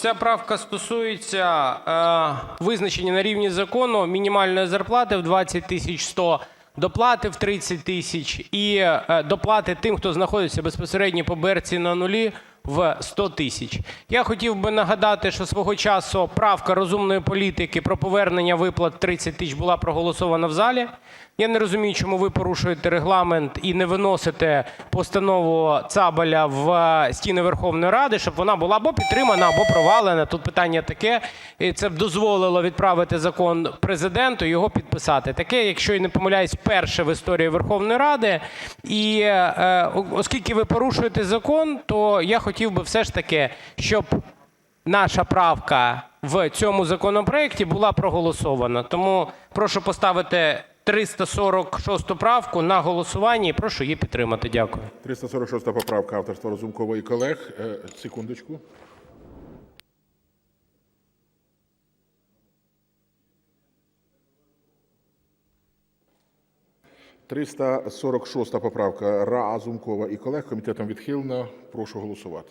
ця правка стосується е, визначення на рівні закону мінімальної зарплати в 20 тисяч 100, доплати в 30 тисяч і е, доплати тим, хто знаходиться безпосередньо по берці на нулі, в 100 тисяч. Я хотів би нагадати, що свого часу правка розумної політики про повернення виплат 30 тисяч була проголосована в залі. Я не розумію, чому ви порушуєте регламент і не виносите постанову Цабаля в е, стіни Верховної Ради, щоб вона була або підтримана, або провалена. Тут питання таке. І це б дозволило відправити закон президенту, його підписати. Таке, якщо я не помиляюсь, перше в історії Верховної Ради. І е, оскільки ви порушуєте закон, то я хотів би все ж таки, щоб наша правка в цьому законопроекті була проголосована. Тому прошу поставити 346 правку на голосування і прошу її підтримати. Дякую. 346 поправка авторства Разумкова і колег. Е, Секундочку. Триста сорок шоста поправка Разумкова і колег. Комітетом відхилена. Прошу голосувати.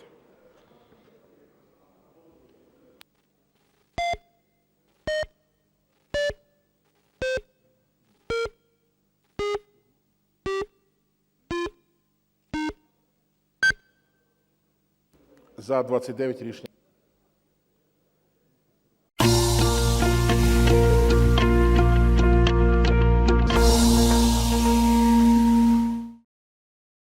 За 29 рішення.